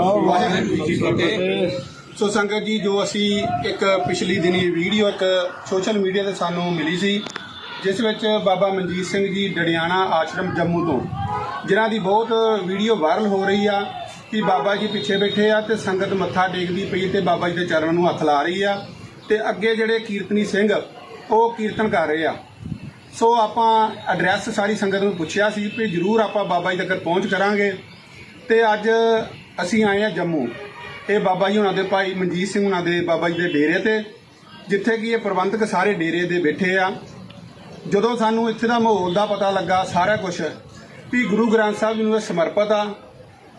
ਵਾਹਿਗੁਰੂ ਜੀ ਕੀ ਫਤਿਹ ਸੋ ਸੰਗਤ ਜੀ, ਜੋ ਅਸੀਂ ਇੱਕ ਪਿਛਲੀ ਦਿਨੀ ਵੀਡੀਓ, ਇੱਕ ਸੋਸ਼ਲ ਮੀਡੀਆ ਤੇ ਸਾਨੂੰ ਮਿਲੀ ਸੀ, ਜਿਸ ਵਿੱਚ ਬਾਬਾ ਮਨਜੀਤ ਸਿੰਘ ਜੀ ਡੜਿਆਣਾ ਆਸ਼ਰਮ ਜੰਮੂ ਤੋਂ। ਜਿਨ੍ਹਾਂ ਦੀ ਬਹੁਤ ਵੀਡੀਓ ਵਾਇਰਲ ਹੋ ਰਹੀ ਆ, ਕਿ ਬਾਬਾ ਜੀ ਪਿੱਛੇ ਬੈਠੇ ਆ ਤੇ ਸੰਗਤ ਮੱਥਾ ਟੇਕਦੀ ਪਈ ਤੇ ਬਾਬਾ ਜੀ ਦੇ ਚਰਨਾਂ ਨੂੰ ਹੱਥ ਲਾ ਰਹੀ ਆ ਤੇ ਅੱਗੇ ਜਿਹੜੇ ਕੀਰਤਨੀ ਸਿੰਘ, ਉਹ ਕੀਰਤਨ ਕਰ ਰਹੇ ਆ। ਸੋ ਆਪਾਂ ਐਡਰੈਸ ਸਾਰੀ ਸੰਗਤ ਨੂੰ ਪੁੱਛਿਆ ਸੀ ਕਿ ਜਰੂਰ ਆਪਾਂ ਬਾਬਾ ਜੀ ਤੱਕ ਪਹੁੰਚ ਕਰਾਂਗੇ ਤੇ ਅੱਜ ਅਸੀਂ ਆਏ ਆ ਜੰਮੂ। ਇਹ ਬਾਬਾ ਜੀ ਉਹਨਾਂ ਦੇ ਭਾਈ ਮਨਜੀਤ ਸਿੰਘ ਉਹਨਾਂ ਦੇ ਬਾਬਾ ਜੀ ਦੇ ਡੇਰੇ ਤੇ, ਜਿੱਥੇ ਕਿ ਇਹ ਪ੍ਰਬੰਧਕ ਸਾਰੇ ਡੇਰੇ ਦੇ ਬੈਠੇ ਆ। ਜਦੋਂ ਸਾਨੂੰ ਇੱਥੇ ਦਾ ਮਾਹੌਲ ਦਾ ਪਤਾ ਲੱਗਾ, ਸਾਰਾ ਕੁਝ ਵੀ ਗੁਰੂ ਗ੍ਰੰਥ ਸਾਹਿਬ ਜੀ ਨੂੰ ਸਮਰਪਿਤ ਆ।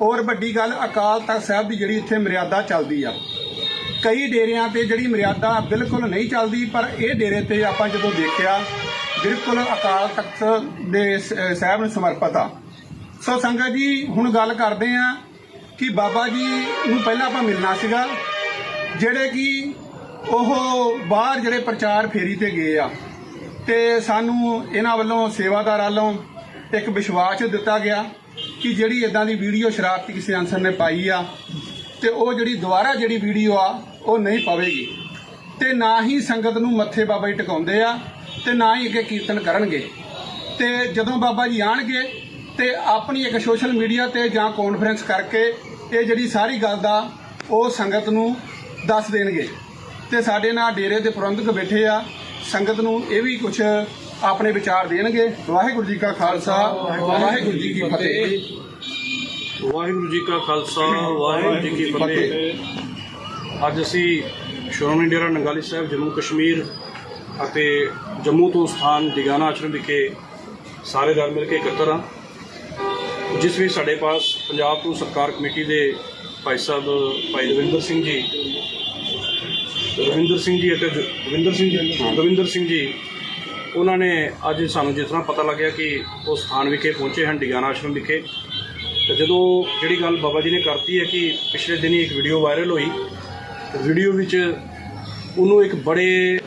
ਔਰ ਵੱਡੀ ਗੱਲ, ਅਕਾਲ ਤਖਤ ਸਾਹਿਬ ਦੀ ਜਿਹੜੀ ਇੱਥੇ ਮਰਿਆਦਾ ਚੱਲਦੀ ਆ। ਕਈ ਡੇਰਿਆਂ ਤੇ ਜਿਹੜੀ ਮਰਿਆਦਾ ਬਿਲਕੁਲ ਨਹੀਂ ਚੱਲਦੀ, ਪਰ ਇਹ ਡੇਰੇ ਤੇ ਆਪਾਂ ਜਦੋਂ ਦੇਖਿਆ, ਬਿਲਕੁਲ ਅਕਾਲ ਤਖਤ ਦੇ ਸਾਹਿਬ ਨੂੰ ਸਮਰਪਿਤ ਆ। ਸੋ ਸੰਗਤ ਜੀ, ਹੁਣ ਗੱਲ ਕਰਦੇ ਆ ਕਿ ਬਾਬਾ ਜੀ ਨੂੰ ਪਹਿਲਾਂ ਆਪਾਂ ਮਿਲਣਾ ਸੀਗਾ, ਜਿਹੜੇ ਕਿ ਉਹ ਬਾਹਰ ਜਿਹੜੇ ਪ੍ਰਚਾਰ ਫੇਰੀ ਤੇ ਗਏ ਆ। ਤੇ ਸਾਨੂੰ ਇਹਨਾਂ ਵੱਲੋਂ ਸੇਵਾਦਾਰਾਂ ਵੱਲੋਂ ਇੱਕ ਵਿਸ਼ਵਾਸ ਦਿੱਤਾ ਗਿਆ ਕਿ ਜਿਹੜੀ ਇਦਾਂ ਦੀ ਵੀਡੀਓ ਸ਼ਰਾਰਤੀ ਕਿਸੇ ਅਨਸਰ ਨੇ ਪਾਈ ਆ, ਤੇ ਉਹ ਜਿਹੜੀ ਦੁਬਾਰਾ ਜਿਹੜੀ ਵੀਡੀਓ ਆ, ਉਹ ਨਹੀਂ ਪਾਵੇਗੀ। ਤੇ ਨਾ ਹੀ ਸੰਗਤ ਨੂੰ ਮੱਥੇ ਬਾਬਾ ਜੀ ਟਿਕਾਉਂਦੇ ਆ, ਤੇ ਨਾ ਹੀ ਅੱਗੇ ਕੀਰਤਨ ਕਰਨਗੇ। ਤੇ ਜਦੋਂ ਬਾਬਾ ਜੀ ਆਣਗੇ, ਤੇ ਆਪਣੀ ਇੱਕ ਸੋਸ਼ਲ ਮੀਡੀਆ ਤੇ ਜਾਂ ਕਾਨਫਰੰਸ ਕਰਕੇ ਇਹ ਜਿਹੜੀ ਸਾਰੀ ਗੱਲ ਦਾ ਉਹ ਸੰਗਤ ਨੂੰ ਦੱਸ ਦੇਣਗੇ। ਤੇ ਸਾਡੇ ਨਾਲ ਡੇਰੇ ਦੇ ਪ੍ਰਬੰਧਕ ਬੈਠੇ ਆ, ਸੰਗਤ ਨੂੰ ਇਹ ਵੀ ਕੁਝ ਆਪਣੇ ਵਿਚਾਰ ਦੇਣਗੇ। ਵਾਹਿਗੁਰੂ ਜੀ ਕਾ ਖਾਲਸਾ, ਵਾਹਿਗੁਰੂ ਜੀ ਕੀ ਫਤਿਹ। ਵਾਹਿਗੁਰੂ ਜੀ ਕਾ ਖਾਲਸਾ, ਵਾਹਿਗੁਰੂ ਜੀ ਕੀ ਫਤਿਹ। ਅੱਜ ਅਸੀਂ ਸ਼੍ਰੋਮਣੀ ਡੇਰਾ ਨੰਗਾਲੀ ਸਾਹਿਬ ਜੰਮੂ ਕਸ਼ਮੀਰ ਅਤੇ ਜੰਮੂ ਤੋਂ ਸਥਾਨ ਦਿਗਾਨਾ ਆਸ਼ਰਮ ਵਿਖੇ ਸਾਰੇ ਦਲ ਮਿਲ ਕੇ ਇਕੱਤਰ ਹਾਂ। ਜਿਸ ਵਿੱਚ ਸਾਡੇ ਪਾਸ ਪੰਜਾਬ ਤੋਂ ਸਰਕਾਰ ਕਮੇਟੀ ਦੇ ਭਾਈ ਸਾਹਿਬ ਭਾਈ ਦਵਿੰਦਰ ਸਿੰਘ ਜੀ, ਰਵਿੰਦਰ ਸਿੰਘ ਜੀ ਅਤੇ ਜ- ਰਵਿੰਦਰ ਸਿੰਘ ਜੀ ਰਵਿੰਦਰ ਸਿੰਘ ਜੀ, ਉਹਨਾਂ ਨੇ ਅੱਜ ਸਾਨੂੰ ਜਿਸ ਤਰ੍ਹਾਂ ਪਤਾ ਲੱਗਿਆ ਕਿ ਉਹ ਸਥਾਨ ਵਿਖੇ ਪਹੁੰਚੇ ਹਨ ਡਿਗਾਨ ਆਸ਼ਰਮ ਵਿਖੇ। ਤੇ ਜਦੋਂ ਜਿਹੜੀ ਗੱਲ ਬਾਬਾ ਜੀ ਨੇ ਕਰਤੀ ਹੈ ਕਿ ਪਿਛਲੇ ਦਿਨੀ ਇੱਕ ਵੀਡੀਓ ਵਾਇਰਲ ਹੋਈ, ਵੀਡੀਓ ਵਿੱਚ ਉਹਨੂੰ ਇੱਕ ਬੜੇ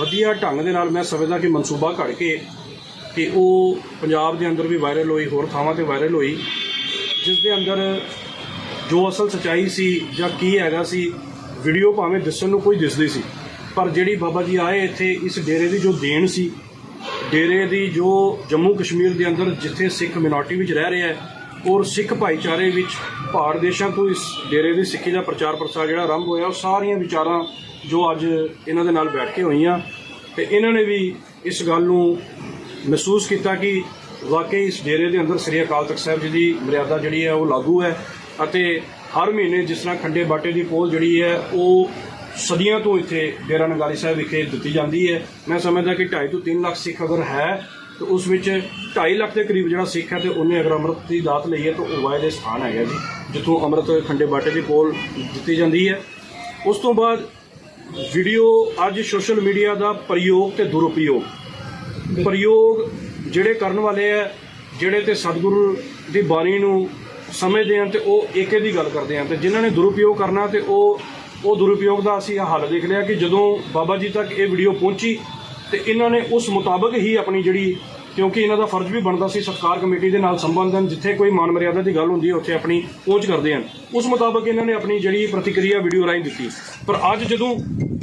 ਵਧੀਆ ਢੰਗ ਦੇ ਨਾਲ ਮੈਂ ਸਮਝਦਾ ਕਿ ਮਨਸੂਬਾ ਘੜ ਕੇ ਕਿ ਉਹ ਪੰਜਾਬ ਦੇ ਅੰਦਰ ਵੀ ਵਾਇਰਲ ਹੋਈ, ਹੋਰ ਥਾਵਾਂ ਤੇ ਵਾਇਰਲ ਹੋਈ ਜਿਸ ਦੇ ਅੰਦਰ ਜੋ ਅਸਲ ਸਚਾਈ ਸੀ ਜਾਂ ਕੀ ਹੈਗਾ ਸੀ ਵੀਡੀਓ ਭਾਵੇਂ ਦੱਸਣ ਨੂੰ ਕੋਈ ਦਿਸਦੀ ਸੀ, ਪਰ ਜਿਹੜੀ ਬਾਬਾ ਜੀ ਆਏ ਇੱਥੇ ਇਸ ਡੇਰੇ ਦੀ ਜੋ ਦੇਣ ਸੀ, ਡੇਰੇ ਦੀ ਜੋ ਜੰਮੂ ਕਸ਼ਮੀਰ ਦੇ ਅੰਦਰ ਜਿੱਥੇ ਸਿੱਖ ਮਿਨੋਰਟੀ ਵਿੱਚ ਰਹਿ ਰਿਹਾ ਹੈ, ਔਰ ਸਿੱਖ ਭਾਈਚਾਰੇ ਵਿੱਚ ਪਹਾੜ ਦੇਸ਼ਾਂ ਤੋਂ ਇਸ ਡੇਰੇ ਦੀ ਸਿੱਖੀ ਦਾ ਪ੍ਰਚਾਰ ਪ੍ਰਸਾਰ ਜਿਹੜਾ ਆਰੰਭ ਹੋਇਆ, ਉਹ ਸਾਰੀਆਂ ਵਿਚਾਰਾਂ ਜੋ ਅੱਜ ਇਹਨਾਂ ਦੇ ਨਾਲ ਬੈਠ ਕੇ ਹੋਈਆਂ, ਤੇ ਇਹਨਾਂ ਨੇ ਵੀ ਇਸ ਗੱਲ ਨੂੰ ਮਹਿਸੂਸ ਕੀਤਾ ਕਿ ਵਾਕਈ ਇਸ ਡੇਰੇ ਦੇ ਅੰਦਰ ਸ੍ਰੀ ਅਕਾਲ ਤਖਤ ਸਾਹਿਬ ਜੀ ਦੀ ਮਰਿਆਦਾ ਜਿਹੜੀ ਹੈ ਉਹ ਲਾਗੂ ਹੈ ਅਤੇ ਹਰ ਮਹੀਨੇ ਜਿਸ ਤਰ੍ਹਾਂ ਖੰਡੇ ਬਾਟੇ ਦੀ ਪੋਲ ਜਿਹੜੀ ਹੈ ਉਹ ਸਦੀਆਂ ਤੋਂ ਇੱਥੇ ਡੇਰਾ ਨਗਾਲੀ ਸਾਹਿਬ ਵਿਖੇ ਦਿੱਤੀ ਜਾਂਦੀ ਹੈ। ਮੈਂ ਸਮਝਦਾ ਕਿ 2.5 ਤੋਂ 3 ਲੱਖ ਸਿੱਖ ਅਗਰ ਹੈ, ਤੇ ਉਸ ਵਿੱਚ 2.5 ਲੱਖ ਦੇ ਕਰੀਬ ਜਿਹੜਾ ਸਿੱਖ ਹੈ ਤੇ ਉਹਨੇ ਅਗਰ ਅੰਮ੍ਰਿਤ ਦੀ ਦਾਤ ਲਈ ਹੈ ਤਾਂ ਉਹ ਵਾਏ ਦੇ ਸਥਾਨ ਹੈਗਾ ਜੀ, ਜਿੱਥੋਂ ਅੰਮ੍ਰਿਤ ਖੰਡੇ ਬਾਟੇ ਦੀ ਪੋਲ ਦਿੱਤੀ ਜਾਂਦੀ ਹੈ। ਉਸ ਤੋਂ ਬਾਅਦ ਵੀਡੀਓ ਅੱਜ ਸੋਸ਼ਲ ਮੀਡੀਆ ਦਾ ਪ੍ਰਯੋਗ ਤੇ ਦੁਰਉਪਯੋਗ। ਪ੍ਰਯੋਗ ਜਿਹੜੇ ਕਰਨ ਵਾਲੇ ਆ, ਜਿਹੜੇ ਤੇ ਸਤਿਗੁਰੂ ਦੀ ਬਾਣੀ ਨੂੰ ਸਮਝਦੇ ਹਨ ਤੇ ਉਹ ਏਕੇ ਦੀ ਗੱਲ ਕਰਦੇ ਹਨ ਤੇ ਜਿਨ੍ਹਾਂ ਨੇ ਦੁਰਉਪਯੋਗ ਕਰਨਾ ਤੇ ਉਹ ਉਹ ਦੁਰਉਪਯੋਗ ਦਾ ਅਸੀਂ ਹੱਲ ਦੇਖ ਲਿਆ ਕਿ ਜਦੋਂ ਬਾਬਾ ਜੀ ਤੱਕ ਇਹ ਵੀਡੀਓ ਪਹੁੰਚੀ ਤੇ ਇਹਨਾਂ ਨੇ ਉਸ ਮੁਤਾਬਕ ਹੀ ਆਪਣੀ ਜਿਹੜੀ ਕਿਉਂਕਿ ਇਹਨਾਂ ਦਾ ਫਰਜ਼ ਵੀ ਬਣਦਾ ਸੀ ਸਰਕਾਰ ਕਮੇਟੀ ਦੇ ਨਾਲ ਸੰਬੰਧ ਹਨ, ਜਿੱਥੇ ਕੋਈ ਮਾਨ ਮਰਿਆਦਾ ਦੀ ਗੱਲ ਹੁੰਦੀ ਹੈ, ਉੱਥੇ ਆਪਣੀ ਪਹੁੰਚ ਕਰਦੇ ਹਨ। ਉਸ ਮੁਤਾਬਕ ਇਹਨਾਂ ਨੇ ਆਪਣੀ ਜਿਹੜੀ ਪ੍ਰਤੀਕਿਰਿਆ ਵੀਡੀਓ ਰਾਹੀਂ ਦਿੱਤੀ। ਪਰ ਅੱਜ ਜਦੋਂ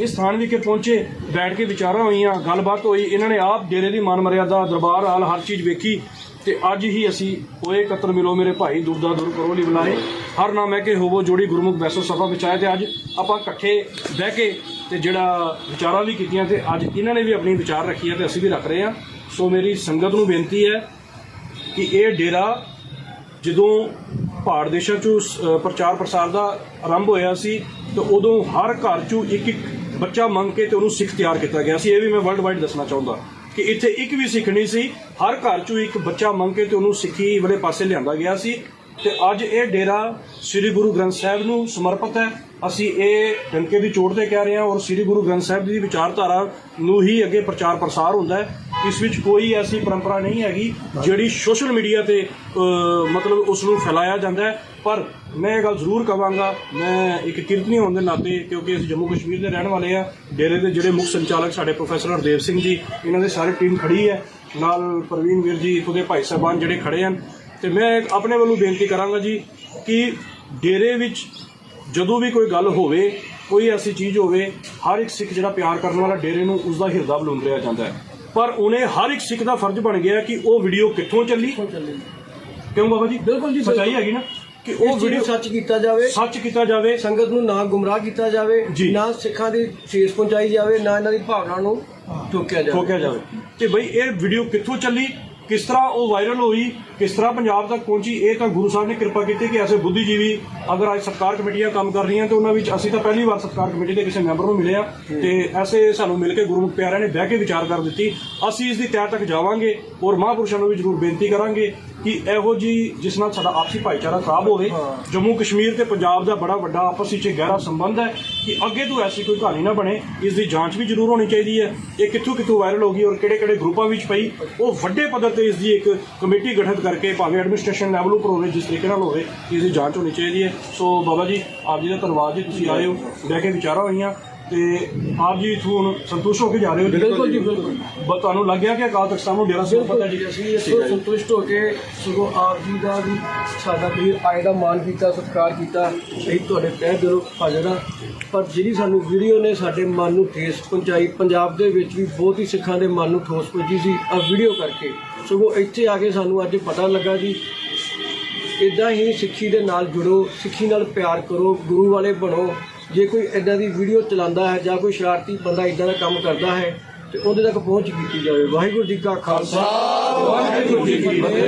ਇਸ ਸਥਾਨ ਵਿਖੇ ਪਹੁੰਚੇ, ਬੈਠ ਕੇ ਵਿਚਾਰਾਂ ਹੋਈਆਂ, ਗੱਲਬਾਤ ਹੋਈ, ਇਹਨਾਂ ਨੇ ਆਪ ਡੇਰੇ ਦੀ ਮਾਨ ਮਰਿਆਦਾ, ਦਰਬਾਰ ਹਾਲ, ਹਰ ਚੀਜ਼ ਵੇਖੀ ਤੇ ਅੱਜ ਹੀ ਅਸੀਂ ਹੋਏ ਇਕੱਤਰ ਮਿਲੋ ਮੇਰੇ ਭਾਈ ਦੂਰ ਦਾ ਦੂਰ ਕਰੋ ਲਈ ਬੁਲਾਏ। ਹਰ ਨਾਮ ਹੈ ਕਿ ਹੋਵੋ ਜੋੜੀ ਗੁਰਮੁਖ ਬੈਸੋ ਸਭਾ ਵਿਚਾਏ ਤੇ ਅੱਜ ਆਪਾਂ ਇਕੱਠੇ ਬਹਿ ਕੇ ਤੇ ਜਿਹੜਾ ਵਿਚਾਰਾਂ ਵੀ ਕੀਤੀਆਂ ਤੇ ਅੱਜ ਇਹਨਾਂ ਨੇ ਵੀ ਆਪਣੀ ਵਿਚਾਰ ਰੱਖੀ ਹੈ ਤੇ ਅਸੀਂ ਵੀ ਰੱਖ ਰਹੇ ਹਾਂ। ਸੋ ਮੇਰੀ ਸੰਗਤ ਨੂੰ ਬੇਨਤੀ ਹੈ ਕਿ ਇਹ ਡੇਰਾ ਜਦੋਂ ਭਾਰਤ ਦੇਸ਼ਾਂ 'ਚੋਂ ਅ, ਪ੍ਰਚਾਰ ਪ੍ਰਸਾਰ ਦਾ ਆਰੰਭ ਹੋਇਆ ਸੀ ਤਾਂ ਉਦੋਂ ਹਰ ਘਰ 'ਚੋਂ ਇੱਕ ਇੱਕ ਬੱਚਾ ਮੰਗ ਕੇ ਤੇ ਉਹਨੂੰ ਸਿੱਖ ਤਿਆਰ ਕੀਤਾ ਗਿਆ ਸੀ। ਇਹ ਵੀ ਮੈਂ ਵਰਲਡ ਵਾਈਡ ਦੱਸਣਾ ਚਾਹੁੰਦਾ ਕਿ ਇੱਥੇ ਇੱਕ ਵੀ ਸਿੱਖ ਨਹੀਂ ਸੀ। ਹਰ ਘਰ 'ਚੋਂ ਇੱਕ ਬੱਚਾ ਮੰਗ ਕੇ ਤੇ ਉਹਨੂੰ ਸਿੱਖੀ ਵਾਲੇ ਪਾਸੇ ਲਿਆਂਦਾ ਗਿਆ ਸੀ। ਤੇ ਅੱਜ ਇਹ ਡੇਰਾ ਸ੍ਰੀ ਗੁਰੂ ਗ੍ਰੰਥ ਸਾਹਿਬ ਨੂੰ ਸਮਰਪਿਤ ਹੈ। ਅਸੀਂ ਇਹ ਡੰਕੇ ਦੀ ਚੋਟ ਤੇ ਕਹਿ ਰਹੇ ਹਾਂ ਔਰ ਸ੍ਰੀ ਗੁਰੂ ਗ੍ਰੰਥ ਸਾਹਿਬ ਦੀ ਵਿਚਾਰਧਾਰਾ ਨੂੰ ਹੀ ਅੱਗੇ ਪ੍ਰਚਾਰ ਪ੍ਰਸਾਰ ਹੁੰਦਾ ਹੈ। ਇਸ ਵਿੱਚ ਕੋਈ ਐਸੀ ਪਰੰਪਰਾ ਨਹੀਂ ਹੈਗੀ ਜਿਹੜੀ ਸੋਸ਼ਲ ਮੀਡੀਆ ਤੇ ਮਤਲਬ ਉਸ ਨੂੰ ਫੈਲਾਇਆ ਜਾਂਦਾ ਹੈ। ਪਰ ਮੈਂ ਇਹ ਗੱਲ ਜ਼ਰੂਰ ਕਵਾਂਗਾ, ਮੈਂ ਇੱਕ ਕਿਰਤਨੀ ਹੋਣ ਦੇ ਨਾਤੇ, ਕਿਉਂਕਿ ਅਸੀਂ ਜੰਮੂ ਕਸ਼ਮੀਰ ਦੇ ਰਹਿਣ ਵਾਲੇ ਆ ਡੇਰੇ ਦੇ ਜਿਹੜੇ ਮੁੱਖ ਸੰਚਾਲਕ ਸਾਡੇ ਪ੍ਰੋਫੈਸਰ ਹਰਦੇਵ ਸਿੰਘ ਜੀ, ਇਹਨਾਂ ਦੀ ਸਾਰੀ ਟੀਮ ਖੜੀ ਹੈ। ਨਾਲ ਪ੍ਰਵੀਨ ਵੀਰ ਜੀ ਇੱਥੋਂ ਭਾਈ ਸਾਹਿਬਾਨ ਜਿਹੜੇ ਖੜੇ ਹਨ। ਤੇ ਮੈਂ ਆਪਣੇ ਵੱਲੋਂ ਬੇਨਤੀ ਕਰਾਂਗਾ ਜੀ ਕਿ ਡੇਰੇ ਵਿੱਚ ਜਦੋਂ ਵੀ ਕੋਈ ਗੱਲ ਹੋਵੇ, ਕੋਈ ਐਸੀ ਚੀਜ਼ ਹੋਵੇ, ਹਰ ਇੱਕ ਸਿੱਖ ਜਿਹੜਾ ਪਿਆਰ ਕਰਨ ਵਾਲਾ ਡੇਰੇ ਨੂੰ ਉਸ ਦਾ ਹਿਰਦਾ ਬਲੁੰਦਰਿਆ ਜਾਂਦਾ ਹੈ। ਪਰ ਉਹਨੇ ਹਰ ਇੱਕ ਸਿੱਖ ਦਾ ਫਰਜ਼ ਬਣ ਗਿਆ ਕਿ ਉਹ ਵੀਡੀਓ ਕਿੱਥੋਂ ਚੱਲੀ? ਕਿਉਂ ਬਾਬਾ ਜੀ? ਬਿਲਕੁਲ ਜੀ, ਸੱਚਾਈ। ਹੈਗੀ ਨਾ ਕਿ ਉਹ ਵੀਡੀਓ ਸੱਚ ਕੀਤਾ ਜਾਵੇ ਸੱਚ ਕੀਤਾ ਜਾਵੇ। ਸੰਗਤ ਨੂੰ ਨਾ ਗੁੰਮਰਾਹ ਕੀਤਾ ਜਾਵੇ। ਨਾ ਸਿੱਖਾਂ ਦੀ ਠੇਸ ਪਹੁੰਚਾਈ ਜਾਵੇ ਨਾ ਇਹਨਾਂ ਦੀ ਭਾਵਨਾ ਨੂੰ ਠੋਕਿਆ ਜਾਵੇ। ਠੋਕਿਆ ਜਾਵੇ। ਤੇ ਬਈ ਇਹ ਵੀਡੀਓ ਕਿੱਥੋਂ ਚੱਲੀ? ਕਿਸ ਤਰ੍ਹਾਂ ਉਹ ਵਾਇਰਲ ਹੋਈ? ਕਿਸ ਤਰ੍ਹਾਂ ਪੰਜਾਬ ਤੱਕ ਪਹੁੰਚੀ ਇਹ ਤਾਂ ਗੁਰੂ ਸਾਹਿਬ ਨੇ ਕਿਰਪਾ ਕੀਤੀ ਕਿ ਐਸੇ ਬੁੱਧੀਜੀਵੀ ਅਗਰ ਅੱਜ ਸਰਕਾਰ ਕਮੇਟੀਆਂ ਕੰਮ ਕਰ ਰਹੀਆਂ ਤੇ ਉਹਨਾਂ ਵਿੱਚ ਅਸੀਂ ਤਾਂ ਪਹਿਲੀ ਵਾਰ ਸਰਕਾਰ ਕਮੇਟੀ ਦੇ ਕਿਸੇ ਮੈਂਬਰ ਨੂੰ ਮਿਲੇ ਆ ਤੇ ਐਸੇ ਸਾਨੂੰ ਮਿਲ ਕੇ ਗੁਰਮੁਖ ਪਿਆਰਿਆਂ ਨੇ ਬਹਿ ਕੇ ਵਿਚਾਰ ਕਰ ਦਿੱਤੀ। ਅਸੀਂ ਇਸ ਦੀ ਤਹਿ ਤੱਕ ਜਾਵਾਂਗੇ ਔਰ ਮਹਾਂਪੁਰਸ਼ਾਂ ਨੂੰ ਵੀ ਜ਼ਰੂਰ ਬੇਨਤੀ ਕਰਾਂਗੇ ਕਿ ਇਹੋ ਜੀ ਜਿਸ ਨਾਲ ਸਾਡਾ ਆਪਸੀ ਭਾਈਚਾਰਾ ਖਰਾਬ ਹੋਵੇ ਜੰਮੂ ਕਸ਼ਮੀਰ ਤੇ ਪੰਜਾਬ ਦਾ ਬੜਾ ਵੱਡਾ ਆਪਸ ਵਿੱਚ ਗਹਿਰਾ ਸੰਬੰਧ ਹੈ ਕਿ ਅੱਗੇ ਤੋਂ ਐਸੀ ਕੋਈ ਕਹਾਣੀ ਨਾ ਬਣੇ ਇਸ ਦੀ ਜਾਂਚ ਵੀ ਜ਼ਰੂਰ ਹੋਣੀ ਚਾਹੀਦੀ ਹੈ ਇਹ ਕਿੱਥੋਂ ਕਿੱਥੋਂ ਵਾਇਰਲ ਹੋ ਗਈ ਔਰ ਕਿਹੜੇ ਕਿਹੜੇ ਗਰੁੱਪਾਂ ਵਿੱਚ ਪਈ ਉਹ ਵੱਡੇ ਪੱਧਰ ਤੇ ਇਸ ਦੀ ਇੱਕ ਕਮੇਟੀ ਗਠਿਤ ਕਰਕੇ ਭਾਵੇਂ ਐਡਮਿਨਿਸਟ੍ਰੇਸ਼ਨ ਲੈਵਲ ਉੱਪਰ ਹੋਵੇ, ਜਿਸ ਤਰੀਕੇ ਨਾਲ ਹੋਵੇ, ਇਸ ਦੀ ਜਾਂਚ ਹੋਣੀ ਚਾਹੀਦੀ ਹੈ। ਸੋ ਬਾਬਾ ਜੀ, ਆਪ ਜੀ ਦਾ ਧੰਨਵਾਦ ਜੀ, ਤੁਸੀਂ ਆਏ ਹੋ। ਬਹਿ ਕੇ ਵਿਚਾਰਾਂ ਹੋਈਆਂ। ਤੇ ਆਪ ਜੀ ਇਥੋਂ ਹੁਣ ਸੰਤੁਸ਼ਟ ਹੋ ਕੇ ਜਾ ਰਹੇ ਹੋ ਬਿਲਕੁਲ ਜੀ, ਬਿਲਕੁਲ। ਬਸ ਤੁਹਾਨੂੰ ਲੱਗ ਗਿਆ ਕਿ ਅਕਾਲ ਤਖਤ ਸਾਹਿਬ ਨੂੰ ਡੇਰਾ ਸਿੰਘ ਪਤਾ ਜੀ ਅਸੀਂ ਇਸੋ ਸੰਤੁਸ਼ਟ ਹੋ ਕੇ ਸਗੋਂ ਆਪ ਜੀ ਦਾ ਵੀ ਸਾਡਾ ਵੀ ਆਏ ਦਾ ਮਾਨ ਕੀਤਾ ਸਤਿਕਾਰ ਕੀਤਾ। ਅਸੀਂ ਤੁਹਾਡੇ ਤਹਿ ਦਿਲੋਂ ਹਾਜ਼ਰ ਹਾਂ। ਪਰ ਜਿਹੜੀ ਸਾਨੂੰ ਵੀਡੀਓ ਨੇ ਸਾਡੇ ਮਨ ਨੂੰ ਠੇਸ ਪਹੁੰਚਾਈ ਪੰਜਾਬ ਦੇ ਵਿੱਚ ਵੀ ਬਹੁਤ ਹੀ ਸਿੱਖਾਂ ਦੇ ਮਨ ਨੂੰ ਠੋਸ ਪਹੁੰਚੀ ਸੀ ਆ ਵੀਡੀਓ ਕਰਕੇ। ਸਗੋਂ ਇੱਥੇ ਆ ਕੇ ਸਾਨੂੰ ਅੱਜ ਪਤਾ ਲੱਗਾ ਜੀ ਇਦਾਂ ਹੀ ਸਿੱਖੀ ਦੇ ਨਾਲ ਜੁੜੋ ਸਿੱਖੀ ਨਾਲ ਪਿਆਰ ਕਰੋ ਗੁਰੂ ਵਾਲੇ ਬਣੋ। ਜੇ ਕੋਈ ਇਦਾਂ ਦੀ ਵੀਡੀਓ ਚਲਾਉਂਦਾ ਹੈ ਜਾਂ ਕੋਈ ਸ਼ਰਾਰਤੀ ਬੰਦਾ ਇਦਾਂ ਦਾ ਕੰਮ ਕਰਦਾ ਹੈ, ਤੇ ਉਹਦੇ ਤੱਕ ਪਹੁੰਚ ਕੀਤੀ ਜਾਵੇ। ਵਾਹਿਗੁਰੂ ਜੀ ਕਾ ਖਾਲਸਾ, ਵਾਹਿਗੁਰੂ ਜੀ ਕੀ ਫਤਿਹ।